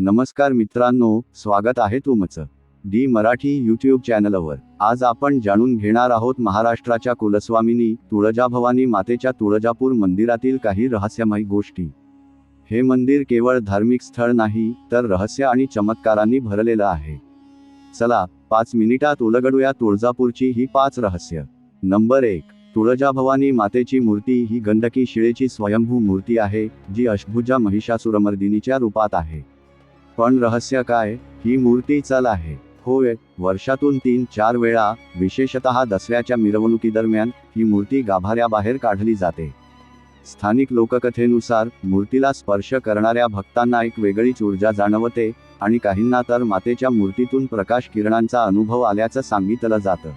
नमस्कार मित्रांनो स्वागत आहे तुमचं डी मराठी यूट्यूब चॅनलवर. आज आपण जाणून घेणार आहोत महाराष्ट्राच्या कुलस्वामिनी तुळजाभवानी मातेच्या तुळजापूर मंदिरातील काही रहस्यमय गोष्टी. हे मंदिर केवळ धार्मिक स्थळ नाही तर रहस्य आणि चमत्कारांनी भरलेलं आहे. चला पाच मिनिटात उलगडूया तुळजापूरची ही पाच रहस्य. नंबर एक तुळजाभवानी मातेची मूर्ती ही गंडकी शिळेची स्वयंभू मूर्ती आहे जी अश्भुजा महिषासुरमर्दिनीच्या रूपात आहे. पण रहस्य काय? ही मूर्ती चल आहे. होय वर्षातून तीन चार वेळा विशेषतः दसऱ्याच्या मिरवणुकीदरम्यान ही मूर्ती गाभाऱ्याबाहेर काढली जाते. स्थानिक लोककथेनुसार मूर्तीला स्पर्श करणाऱ्या भक्तांना एक वेगळीच ऊर्जा जाणवते आणि काहींना तर मातेच्या मूर्तीतून प्रकाश किरणांचा अनुभव आल्याचं सांगितलं जातं.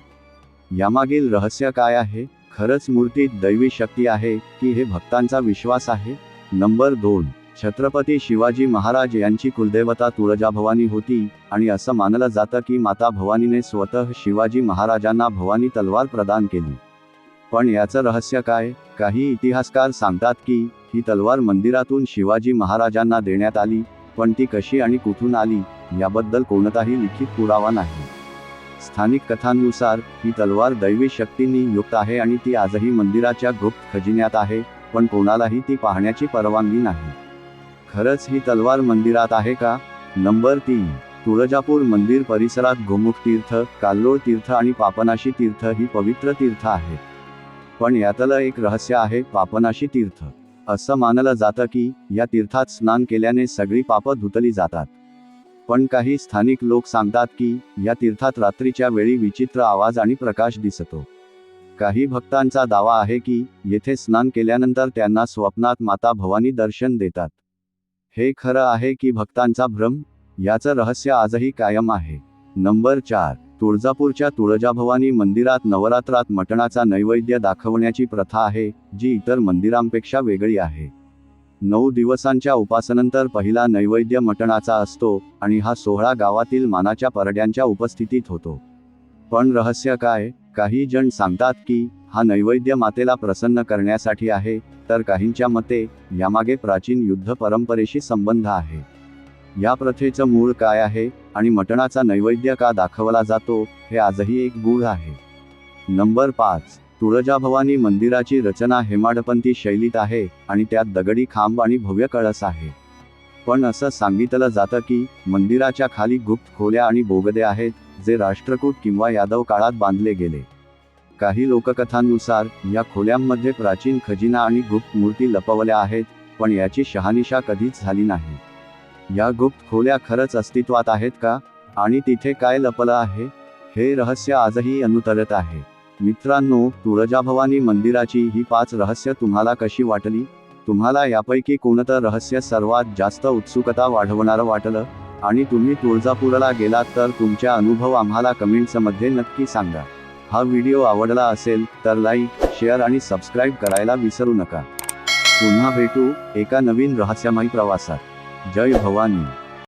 यामागील रहस्य काय आहे? खरंच मूर्तीत दैवी शक्ती आहे की हे भक्तांचा विश्वास आहे? नंबर दोन. छत्रपती शिवाजी महाराज यांची कुलदेवता तुळजाभवानी होती आणि असं मानलं जातं की माता भवानीने स्वतः शिवाजी महाराजांना भवानी तलवार प्रदान केली. पण याचं रहस्य काय? काही इतिहासकार सांगतात की ही तलवार मंदिरातून शिवाजी महाराजांना देण्यात आली पण ती कशी आणि कुठून आली याबद्दल कोणताही लिखित पुरावा नाही. स्थानिक कथांनुसार ही तलवार दैवी शक्तींनी युक्त आहे आणि ती आजही मंदिराच्या गुप्त खजिन्यात आहे पण कोणालाही ती पाहण्याची परवानगी नाही. खरंच ही तलवार मंदिरात आहे का? नंबर तीन. तुळजापूर मंदिर परिसरात गोमुख तीर्थ काल्लोळ तीर्थ आणि पापनाशी तीर्थ ही पवित्र तीर्थ आहेत. पण यातलं एक रहस्य आहे पापनाशी तीर्थ. असं मानलं जातं की या तीर्थात स्नान केल्याने सगळी पापं धुतली जातात. पण काही स्थानिक लोक सांगतात की या तीर्थात रात्रीच्या वेळी विचित्र आवाज आणि प्रकाश दिसतो. काही भक्तांचा दावा आहे की येथे स्नान केल्यानंतर त्यांना स्वप्नात माता भवानी दर्शन देतात. हे खरं आहे की भक्तांचा भ्रम याचं रहस्य आजही कायम आहे. नंबर चार तुळजापूरच्या तुळजाभवानी मंदिरात नवरात्रात मटणाचा नैवेद्य दाखवण्याची प्रथा आहे जी इतर मंदिरांपेक्षा वेगळी आहे. नऊ दिवसांच्या उपासनंतर पहिला नैवेद्य मटणाचा असतो आणि हा सोहळा गावातील मानाच्या परड्यांच्या उपस्थितीत होतो. पण रहस्य काय काही जण सांगतात की हा नैवेद्य मातेला प्रसन्न करण्यासाठी आहे तर काहींच्या मते यामागे प्राचीन युद्ध परंपरेशी संबंध आहे. या प्रथेचं मूळ काय आहे आणि मटणाचा नैवेद्य का दाखवला जातो हे आजही एक गूढ आहे. नंबर पाच. तुळजाभवानी मंदिराची रचना हेमाडपंथी शैलीत आहे आणि त्यात दगडी खांब आणि भव्य कळस आहे. पण असं सांगितलं जातं की मंदिराच्या खाली गुप्त खोल्या आणि बोगदे आहेत जे राष्ट्रकूट किंवा यादव काळात बांधले गेले. काही लोककथांनुसार या खोल्यांमध्ये प्राचीन खजिना आणि गुप्त मूर्ती लपवल्या आहेत पण याची शहानिशा कधीच झाली नाही. या गुप्त खोल्या खरंच अस्तित्वात आहेत का? आणि तिथे काय लपलं आहे? हे रहस्य आजही अनुतरत आहे. मित्रांनो तुळजाभवानी मंदिराची ही पाच रहस्य तुम्हाला कशी वाटली? तुम्हाला यापैकी कोणतं रहस्य सर्वात जास्त उत्सुकता वाढवणारं वाटलं? आणि तुम्ही तुळजापूरला गेलात तर तुमच्या अनुभव आम्हाला कमेंट्समध्ये नक्की सांगा. हा व्हिडिओ आवडला असेल तर लाईक शेअर आणि सबस्क्राईब करायला विसरू नका. पुन्हा भेटू एका नवीन रहस्यमयी प्रवासात. जय भवानी.